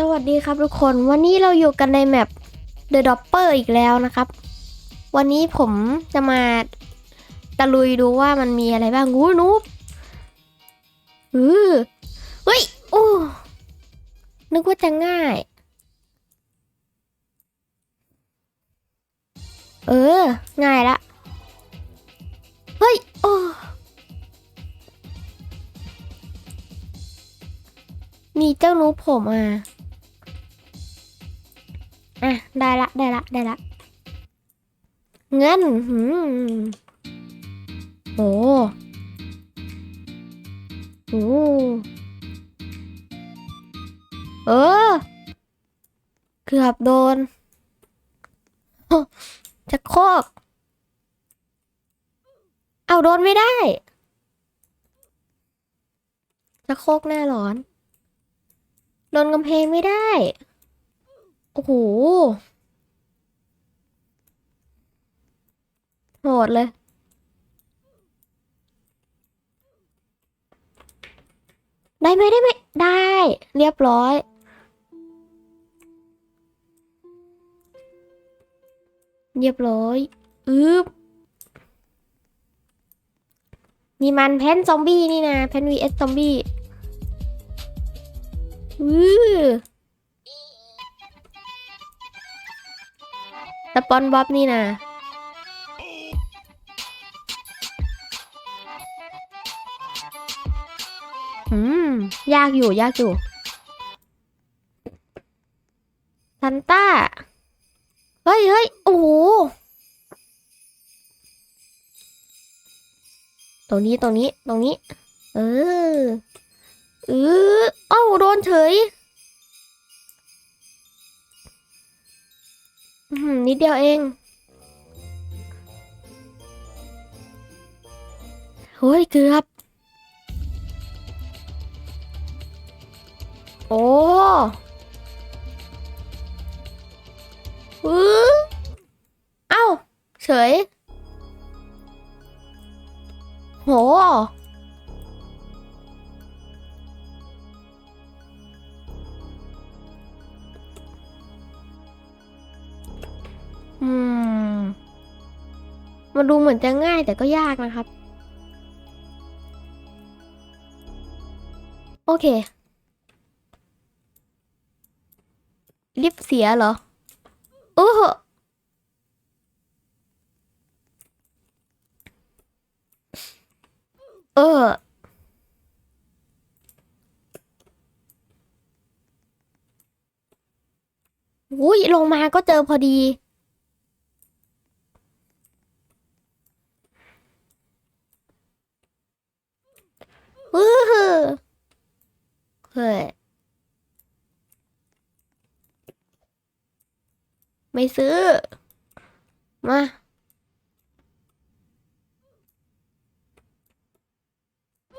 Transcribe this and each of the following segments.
สวัสดีครับทุกคนวันนี้เราอยู่กันในแมป The Dopper อีกแล้วนะครับ วันนี้ผมจะมาตะลุยดูว่ามันมีอะไรบ้างงูนูบอือเฮ้ยโอ้นึกว่าจะง่าย เออ ง่ายละเฮ้ยโอ้มีเจ้านูผมมาอะ ได้ละได้ละได้ละ เงินหืมโอ้โอ้เออ เกือบโดนจะโคกเอาโดนไม่ได้ จะโคกหน้าร้อน โดนกำแพงไม่ได้ โอ้โหโหดเลย ได้ไหมได้ไหมได้ เรียบร้อยเรียบร้อย อึ๊บ นี่มันแพนซอมบี้นี่นะ แพน vs ซอมบี้ อือ สปอนบ๊อบนี่นะอืม ยากอยู่ ยากอยู่ซันต้า เฮ้ยเฮ้ยโอ้โห ตรงนี้ ตรงนี้ ตรงนี้ เออ เออเอ้าโดนเฉย นิดเดียวเองเฮ้ยเกือบ โอ้อือเอ้า เฉย โห อืมมาดูเหมือนจะง่ายแต่ก็ยากนะครับ โอเค ลิฟเสียเหรอโอ้โหเอออุ้ยลงมาก็เจอพอดี อือหือเฮ้ยไม่ซื้อ มา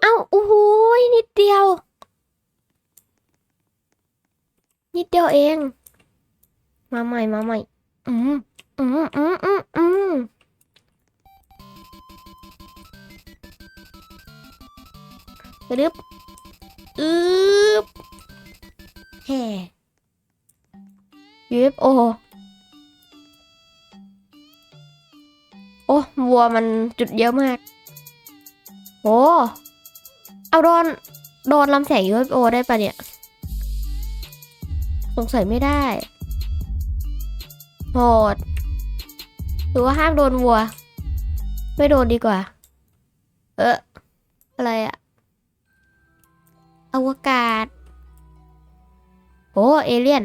เอ้าโอ้โหยนิดเดียว นิดเดียวเอง มาใหม่มาใหม่ อืมอืมอืมอืมอืม กระดึบอึบแห่ UFO โอ้วัวมันจุดเยอะมาก โอ้เอาโดนโดนลำแสง UFO ได้ปะเนี่ย สงสัยไม่ได้โหดหรือว่าห้ามโดนวัว ไม่โดนดีกว่า เอออะไรอะ วกาศ โอ้เอเลี่ยน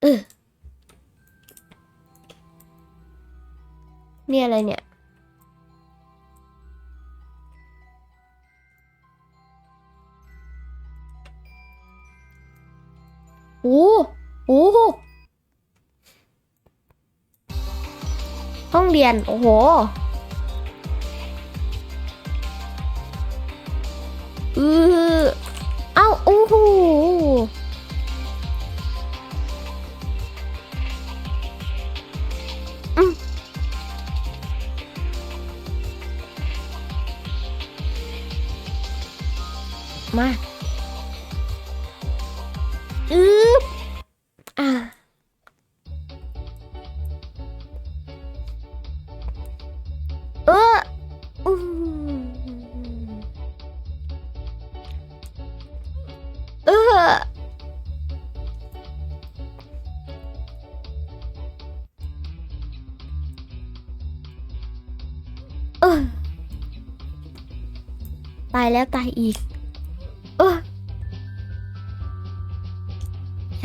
เออนี่อะไรเนี่ย โอ้โอ้ เรียน โอ้โห อือเอ้าโอ้โหมา อือ เออตายแล้วตายอีก เออ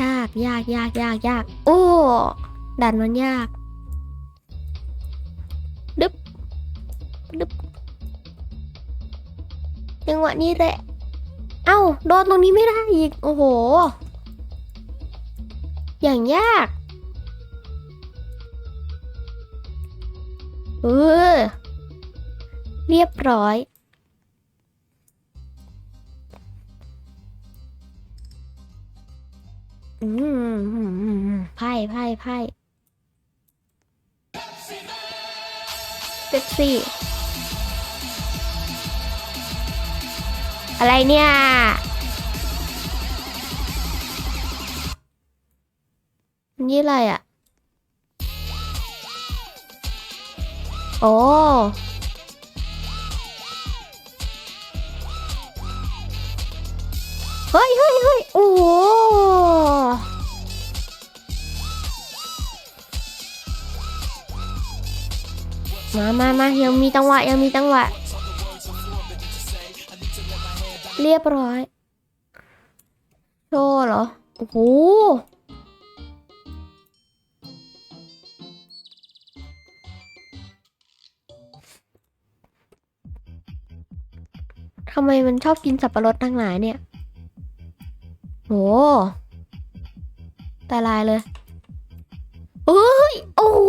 ยากยากยากยากยาก โอ้ดันมันยาก ดึบ ดึบจังหวะนี้แหละ เอ้า โดนตรงนี้ไม่ได้อีก โอ้โห อย่างยาก เออ รียบร้อย อืมไพ่ไพ่ไพ่เซ็กซี่ อะไรเนี่ยนี่อะไรอะ โอ้ เฮ้ยเฮ้ยเฮ้ยโอ้โหมามามายังมีจังหวะยังมีจังหวะ เรียบร้อย โชว์เหรอ โอ้โหทำไมมันชอบกินสับปะรดทั้งหลายเนี่ย โหตายลายเลยเฮ้ย โอ้โห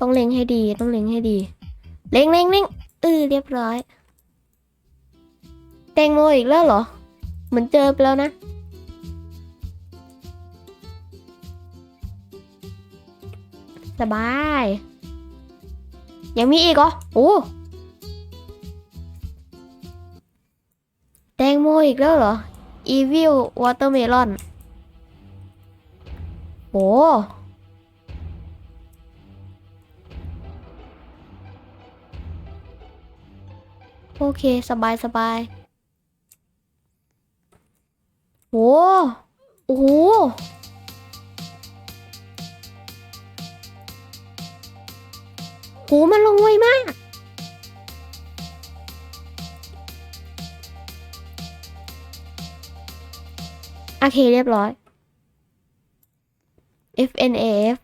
ต้องเล็งให้ดี ต้องเล็งให้ดี เล็งเล็งเล็งเออเรียบร้อย แตงโมอีกแล้วเหรอ เหมือนเจอไปแล้วนะ สบาย ยังมีอีกเหรอ โอ้แตงโมอีกแล้วเหรอ Evil Watermelon โอ้โอเค สบายสบายโอ้โอ้ หมันลงไวมาก โอเคเรียบร้อย FNAF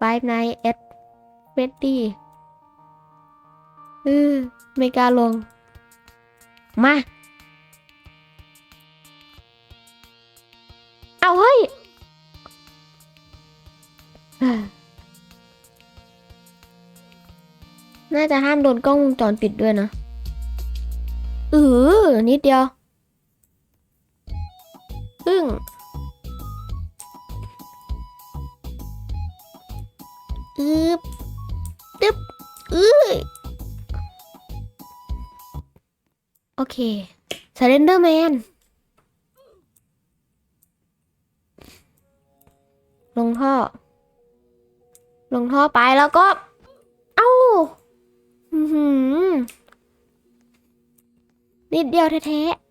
Five Nights at Freddy เออไม่กล้าลง มา เอาเฮ้ย น่าจะห้ามโดนกล้องวงจรปิดด้วยนะเออนิดเดียวอึ้งอึบตึ๊บอื้อโอเค Surrender Man ลงท่อ ลงท่อไปแล้วก็ หือนิดเดียวแท้ๆ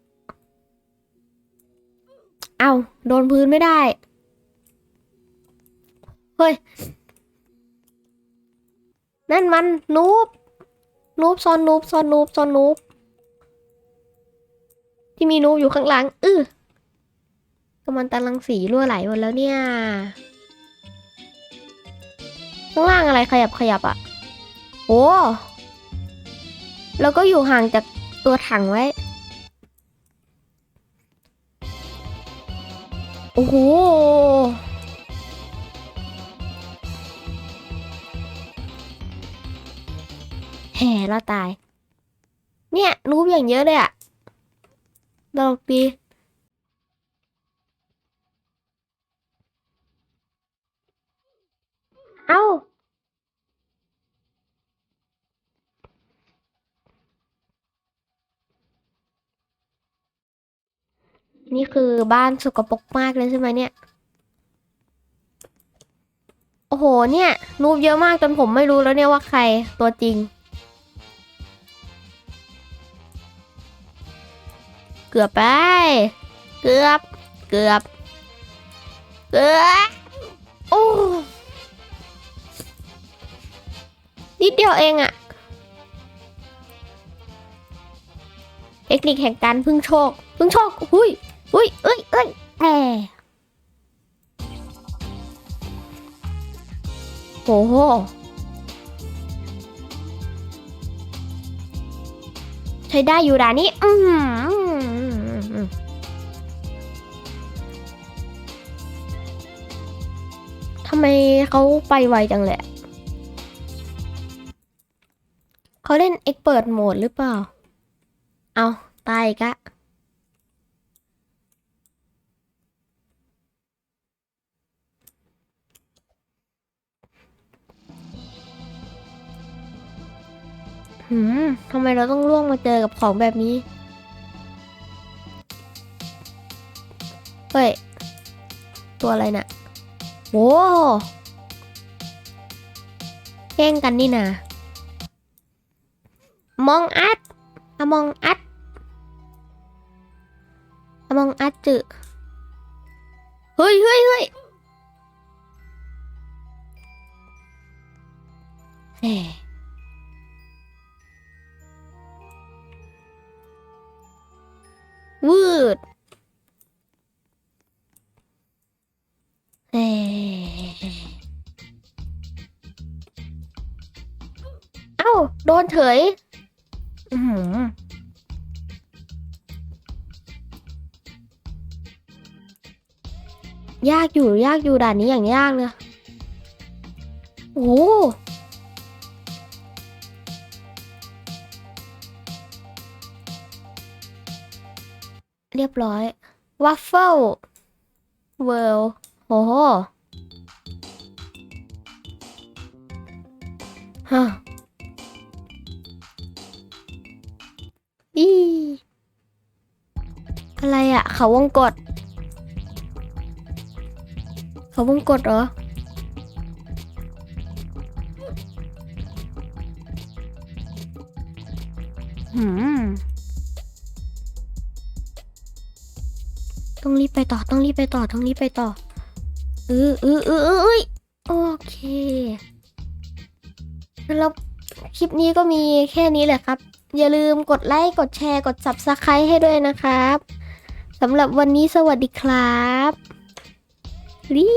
เอ้าโดนพื้นไม่ได้ เฮ้ย นั่นมัน นูบ นูบซอนนูบซอนนูบซอนนูบ ที่มีนูบอยู่ข้างหลัง อื้อก็มันตาลังสีรั่วไหลหมดแล้วเนี่ย ข้างล่างอะไรขยับขยับอะ่ะ โอ้ แล้วก็อยู่ห่างจากตัวถังไว้ โอ้โห แห่แล้วตาย เนี่ยนูบอย่างเยอะเลยอะตลกดีเอ้า นี่คือบ้านสกปรกมากเลยใช่ไหมเนี่ย โอ้โห เนี่ยนูบเยอะมากจนผมไม่รู้แล้วเนี่ยว่าใครตัวจริง เกือบไป เกือบ เกือบ เกือบโอ้นิดเดียวเองอะเทคนิคแห่งการพึ่งโชค พึ่งโชค หุย หุยเอ้ยเอ้ยแหมโอ้โหใช้ได้อยู่ด่านนี้ อือหือทำไมเขาไปไวจังเลยอะเขาเล่นเอ็กเปิดโหมดหรือเปล่า เอาตายกะ หืมทำไมเราต้องล่วงมาเจอกับของแบบนี้ เฮ้ย ตัวอะไรน่ะโว้แกล้งกันนี่นะมองอัดอมองอัดอมองอัดจืเฮ้ยเฮ้ยเฮ้ยแห เฉย อือหือยากอยู่ยากอยู่ด่านนี้อย่างยากเลย โอ้โหเรียบร้อย วัฟเฟิลเวิลโอ้โหฮะ เขาวงกด เขาวงกดเหรอ หืม ต้องรีบไปต่อ ต้องรีบไปต่อ ต้องรีบไปต่อเออเออเออเออเอโอเคแล้วคลิปนี้ก็มีแค่นี้แหละครับ อย่าลืมกดไลค์ กดแชร์ กด Subscribe ให้ด้วยนะครับ สำหรับวันนี้สวัสดีครับรี